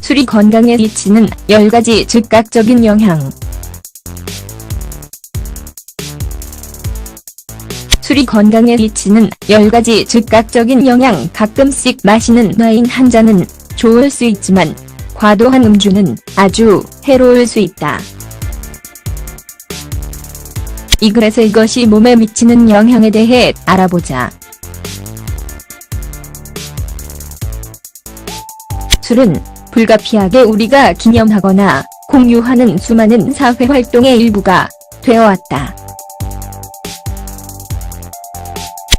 술이 건강에 미치는 10가지 즉각적인 영향. 술이 건강에 미치는 10가지 즉각적인 영향 가끔씩 마시는 와인 한 잔은 좋을 수 있지만 과도한 음주는 아주 해로울 수 있다. 이 글에서 이것이 몸에 미치는 영향에 대해 알아보자. 술은 불가피하게 우리가 기념하거나 공유하는 수많은 사회활동의 일부가 되어왔다.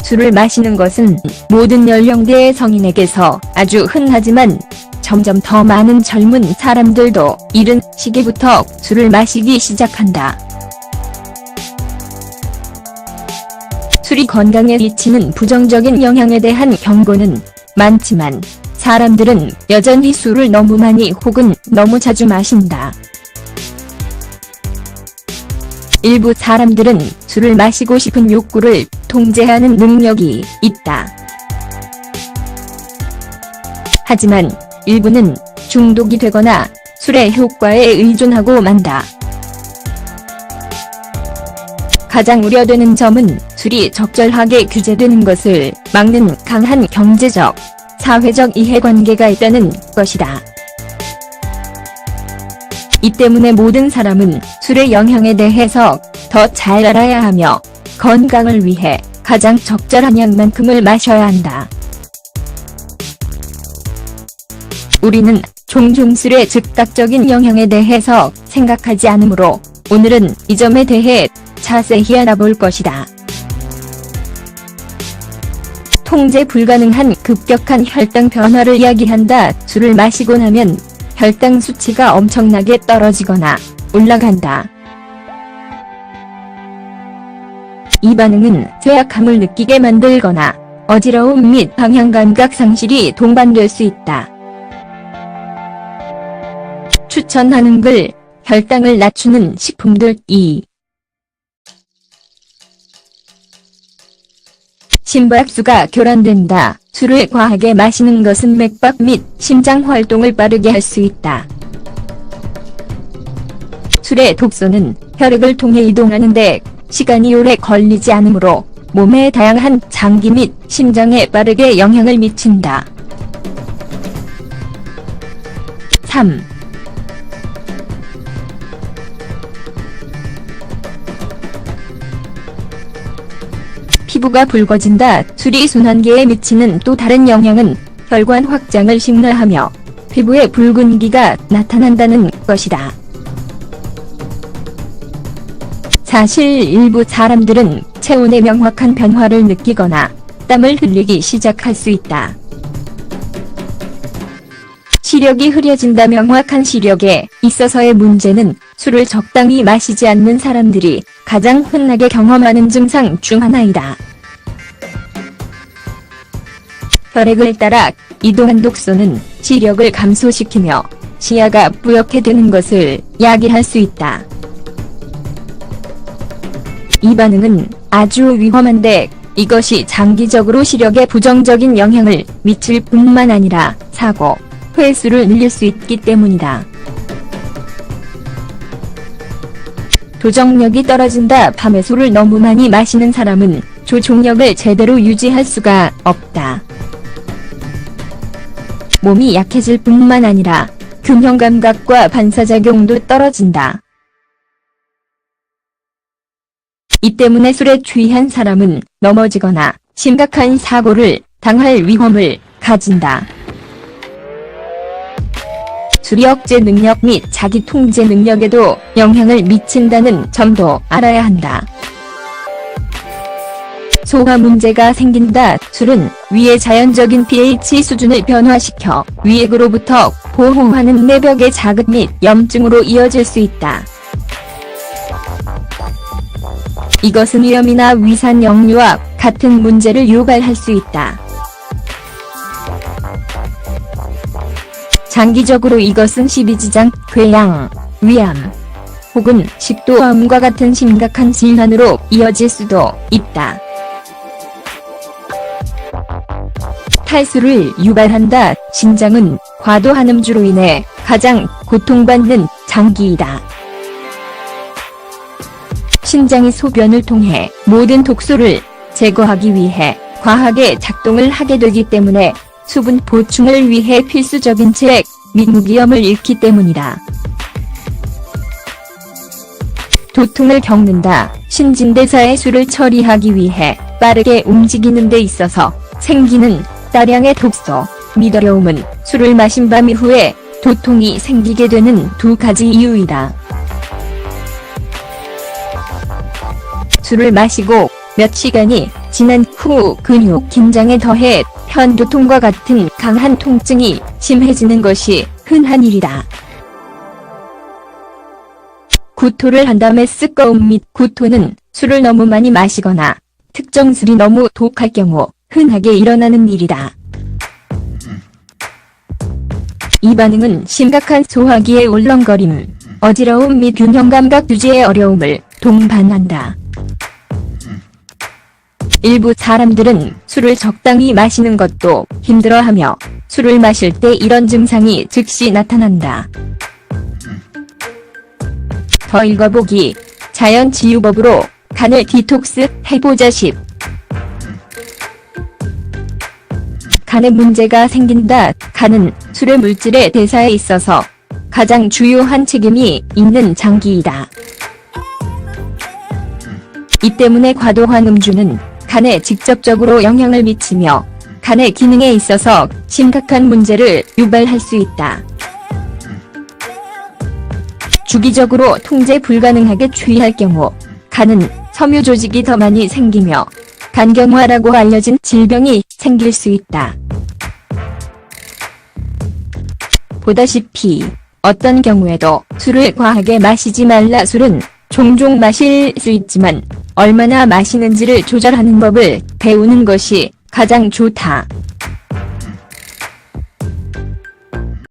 술을 마시는 것은 모든 연령대의 성인에게서 아주 흔하지만 점점 더 많은 젊은 사람들도 이른 시기부터 술을 마시기 시작한다. 술이 건강에 미치는 부정적인 영향에 대한 경고는 많지만 사람들은 여전히 술을 너무 많이 혹은 너무 자주 마신다. 일부 사람들은 술을 마시고 싶은 욕구를 통제하는 능력이 있다. 하지만 일부는 중독이 되거나 술의 효과에 의존하고 만다. 가장 우려되는 점은 술이 적절하게 규제되는 것을 막는 강한 경제적, 사회적 이해관계가 있다는 것이다. 이 때문에 모든 사람은 술의 영향에 대해서 더 잘 알아야 하며 건강을 위해 가장 적절한 양만큼을 마셔야 한다. 우리는 종종 술의 즉각적인 영향에 대해서 생각하지 않으므로 오늘은 이 점에 대해 자세히 알아볼 것이다. 통제 불가능한 급격한 혈당 변화를 이야기한다. 술을 마시고 나면 혈당 수치가 엄청나게 떨어지거나 올라간다. 이 반응은 쇠약함을 느끼게 만들거나 어지러움 및 방향감각 상실이 동반될 수 있다. 추천하는 글, 혈당을 낮추는 식품들 2. 심박수가 교란된다. 술을 과하게 마시는 것은 맥박 및 심장 활동을 빠르게 할 수 있다. 술의 독소는 혈액을 통해 이동하는데 시간이 오래 걸리지 않으므로 몸의 다양한 장기 및 심장에 빠르게 영향을 미친다. 3. 피부가 붉어진다. 술이 순환계에 미치는 또 다른 영향은 혈관 확장을 심화하며 피부에 붉은기가 나타난다는 것이다. 사실 일부 사람들은 체온의 명확한 변화를 느끼거나 땀을 흘리기 시작할 수 있다. 시력이 흐려진다 명확한 시력에 있어서의 문제는 술을 적당히 마시지 않는 사람들이 가장 흔하게 경험하는 증상 중 하나이다. 혈액을 따라 이동한 독소는 시력을 감소시키며 시야가 뿌옇게 되는 것을 야기할 수 있다. 이 반응은 아주 위험한데 이것이 장기적으로 시력에 부정적인 영향을 미칠 뿐만 아니라 사고, 회수를 늘릴 수 있기 때문이다. 도정력이 떨어진다. 밤에 술을 너무 많이 마시는 사람은 조종력을 제대로 유지할 수가 없다. 몸이 약해질 뿐만 아니라 균형 감각과 반사작용도 떨어진다. 이 때문에 술에 취한 사람은 넘어지거나 심각한 사고를 당할 위험을 가진다. 술이 억제 능력 및 자기 통제 능력에도 영향을 미친다는 점도 알아야 한다. 소화 문제가 생긴다. 술은 위의 자연적인 pH 수준을 변화시켜 위액으로부터 보호하는 내벽의 자극 및 염증으로 이어질 수 있다. 이것은 위염이나 위산 역류와 같은 문제를 유발할 수 있다. 장기적으로 이것은 십이지장, 궤양, 위암, 혹은 식도암과 같은 심각한 질환으로 이어질 수도 있다. 탈수를 유발한다. 신장은 과도한 음주로 인해 가장 고통받는 장기이다. 신장이 소변을 통해 모든 독소를 제거하기 위해 과하게 작동을 하게 되기 때문에 수분 보충을 위해 필수적인 체액 및 무기염을 잃기 때문이다. 도통을 겪는다. 신진대사의 수를 처리하기 위해 빠르게 움직이는 데 있어서 생기는 다량의 독소, 및 어려움은 술을 마신 밤 이후에 도통이 생기게 되는 두 가지 이유이다. 술을 마시고 몇 시간이 지난 후 근육 긴장에 더해 편두통과 같은 강한 통증이 심해지는 것이 흔한 일이다. 구토를 한 다음에 쓰꺼움 및 구토는 술을 너무 많이 마시거나 특정 술이 너무 독할 경우 흔하게 일어나는 일이다. 이 반응은 심각한 소화기의 울렁거림, 어지러움 및 균형 감각 유지의 어려움을 동반한다. 일부 사람들은 술을 적당히 마시는 것도 힘들어하며 술을 마실 때 이런 증상이 즉시 나타난다. 더 읽어보기 자연 치유법으로 간을 디톡스 해보자 10 간에 문제가 생긴다. 간은 술의 물질의 대사에 있어서 가장 주요한 책임이 있는 장기이다. 이 때문에 과도한 음주는 간에 직접적으로 영향을 미치며 간의 기능에 있어서 심각한 문제를 유발할 수 있다. 주기적으로 통제 불가능하게 취할 경우 간은 섬유 조직이 더 많이 생기며 간경화라고 알려진 질병이 생길 수 있다. 보다시피 어떤 경우에도 술을 과하게 마시지 말라 술은 종종 마실 수 있지만 얼마나 마시는지를 조절하는 법을 배우는 것이 가장 좋다.